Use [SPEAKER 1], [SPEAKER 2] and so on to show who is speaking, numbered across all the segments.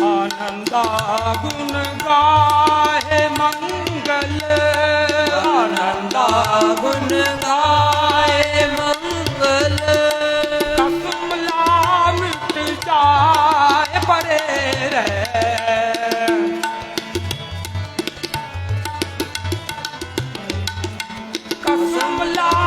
[SPEAKER 1] ਗੁਣ ਗਾਏ ਮੰਗਲ
[SPEAKER 2] ਆਨੰਦਾ ਗੁਣ ਗਾਏ ਮੰਗਲ
[SPEAKER 1] ਕਸਮ ਲਾ ਮਿਟ ਜਾਏ ਪਰੇ ਰਹਿ ਕਸਮ ਲਾ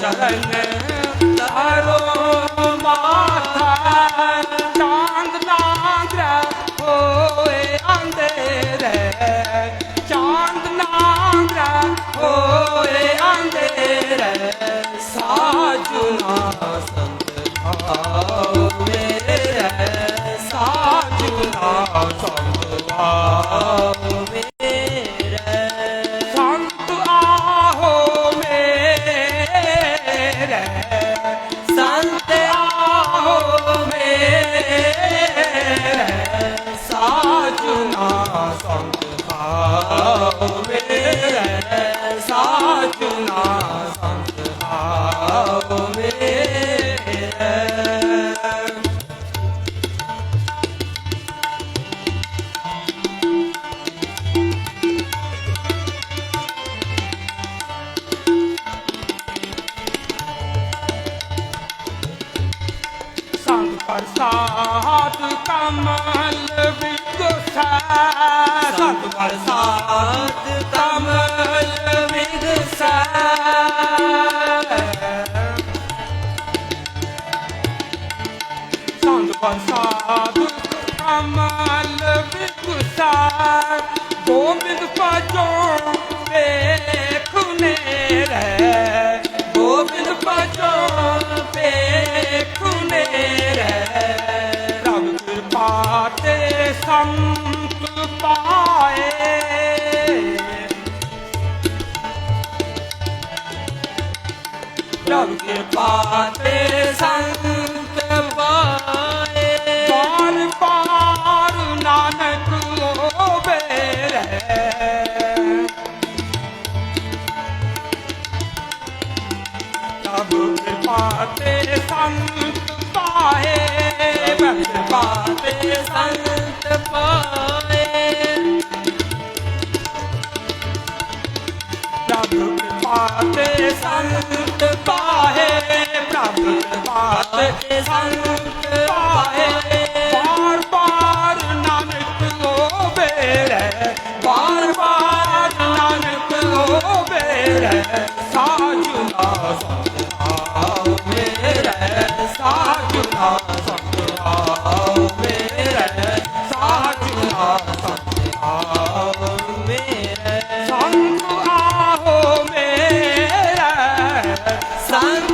[SPEAKER 1] ਚਰਨ ਤਾਰੋ ਮਾਥਾ ਚਾਂਦ ਨਾ ਗ੍ਰਹਿ, ਹੋਏ ਅੰਧੇਰੇ, ਚਾਂਦ ਨਾ ਹੋਏ ਅੰਧੇਰੇ ਸਾਜੁਨਾ
[SPEAKER 2] ਸੰਤ ਭਾਉ ਮੇਰੇ
[SPEAKER 1] ਸਾਜੁਨਾ ਸੰਤ
[SPEAKER 2] ਭਾਉ
[SPEAKER 1] ਸਾਜੁਨਾ ਸੰਤ ਪ੍ਰਸਾਦ ਕਮਲ ਵਿਗਸੈ ਸੰਗ ਪ੍ਰਸਾਦ ਕਮਲ ਵਿਗਸੈ ਸੰਗ ਪ੍ਰਸਾਦ ਕਮਲ ਵਿਗਸੈ ਗੋਬਿੰਦ ਪਾਜੋ ਰਬ ਕਿਰਪਾ ਤੇ ਸੰਤ ਪਾਏ ਬਾਰ ਬਾਰ ਨਾਨਕ ਹੋਵੇ ਰਹਿ। ਰਬ ਕਿਰਪਾ ਤੇ ਸੰਤ ਪਾਏ। ਰਬ ਕਿਰਪਾ ਤੇ ਸੰਤ ਪਾਏ। ਪ੍ਰਭ ਕਿਰਪਾ ਸੰਤ ਪਾਹੇ, ਪ੍ਰਭ ਕਿਰਪਾ ਸੰਤ ਪਾਹੇ। ਬਾਰ ਬਾਰ ਨਾਨਕ ਹੋਵੇ ਰਹਿ ਬਾਰ ਬਾਰ ਨਾਨਕ ਹੋਵੇ ਰਹਿ ਸਾਜੁਨਾ ਸੰਤ